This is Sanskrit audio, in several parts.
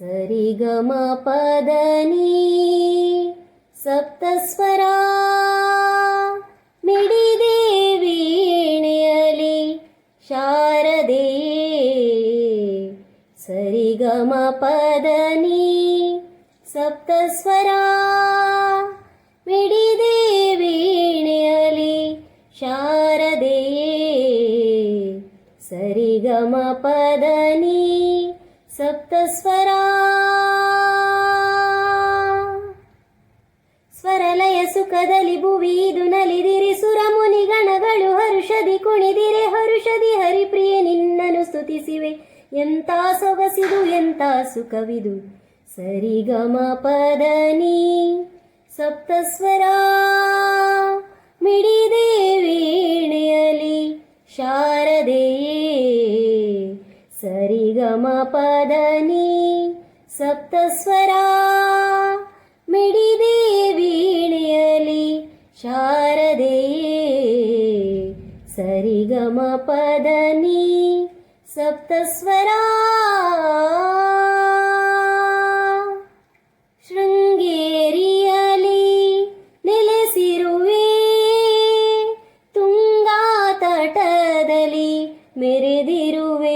सरिगमपदनी सप्तस्वरा मिडिदेवीण्यलि शारदे सरिगमपदनी सप्तस्वरा मिडिदेवीण्यलि शारदे सरिगमपदनी ಸಪ್ತಸ್ವರ. ಸ್ವರಲಯ ಸುಖದಲ್ಲಿ ಭುವಿದು ನಲಿದಿರಿ ಸುರಮುನಿ ಗಣಗಳು ಹರುಷದಿ ಕುಣಿದಿರೆ ಹರುಷದಿ ಹರಿಪ್ರಿಯ ನಿನ್ನನು ಸ್ತುತಿಸಿವೆ. ಎಂತ ಸೊಗಸಿದು, ಎಂತ ಸುಖವಿದು. ಸರಿಗಮ ಪದನಿ ಸಪ್ತಸ್ವರ. ಸರಿಗಮ ಪದನಿ ಸಪ್ತಸ್ವರ ಮಿಡಿದೆ ವೀಣೆಯಲಿ ಶಾರದೆಯೇ ಸರಿಗಮಪದನಿ ಸಪ್ತಸ್ವರ ಶೃಂಗೇರಿಯಲಿ ನೆಲೆಸಿರುವೆ ತುಂಗಾ ತಟದಲ್ಲಿ ಮೆರೆದಿರುವೆ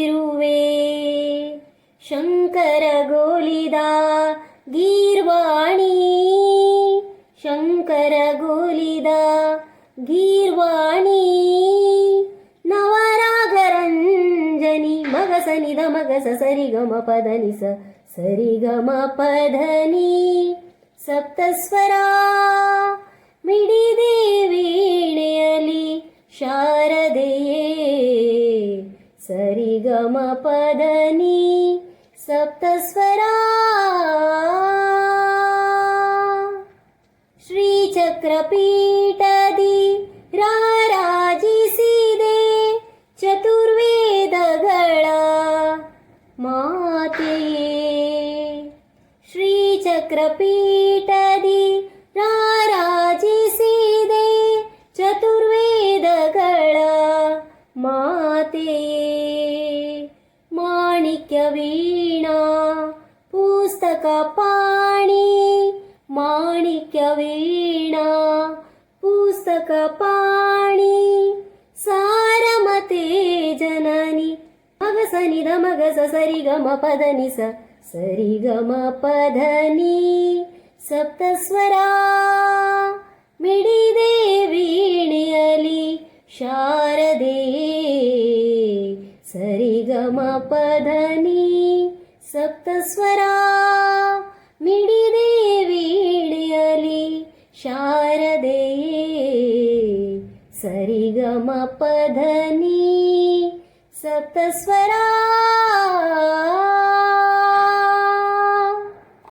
ಇರುವೆ ಶಂಕರ ಗೋಲಿದ ಗೀರ್ವಾಣಿ. ಶಂಕರ ಗೋಲಿದ ಗೀರ್ವಾಣಿ. ನವರಾಗರಂಜನಿ ಮಗಸ ನಿದ ಮಗಸ ಸರಿಗಮ ಪದನಿಸ ಸರಿಗಮ ಪದನಿ. ಸಪ್ತಸ್ವರ ಮಿಡಿದೆ ವೀಣೆಯಲ್ಲಿ ಶಾ गमपदनी सप्तस्वरा। श्रीचक्रपीठदि राराजिसिदे चतुर्वेदगळा मातिरे श्रीचक्रपीठदि नाराजि चतुर्वेदगळा चतुर्वेदगढा माते वीणा पुस्तकपाणि माणिक्यवीणा पुस्तकपाणि सारमते जननि मगस निधमग सरि पदनि स सरि गम पधनी सप्त स्वरा शा ಸರಿಗಮ ಪಧನಿ ಸಪ್ತಸ್ವರ ಮಿಡಿದೆ ವೀಣೆಯಲಿ ಶಾರದೆಯೇ ಸರಿಗಮ ಪಧನಿ ಸಪ್ತಸ್ವರ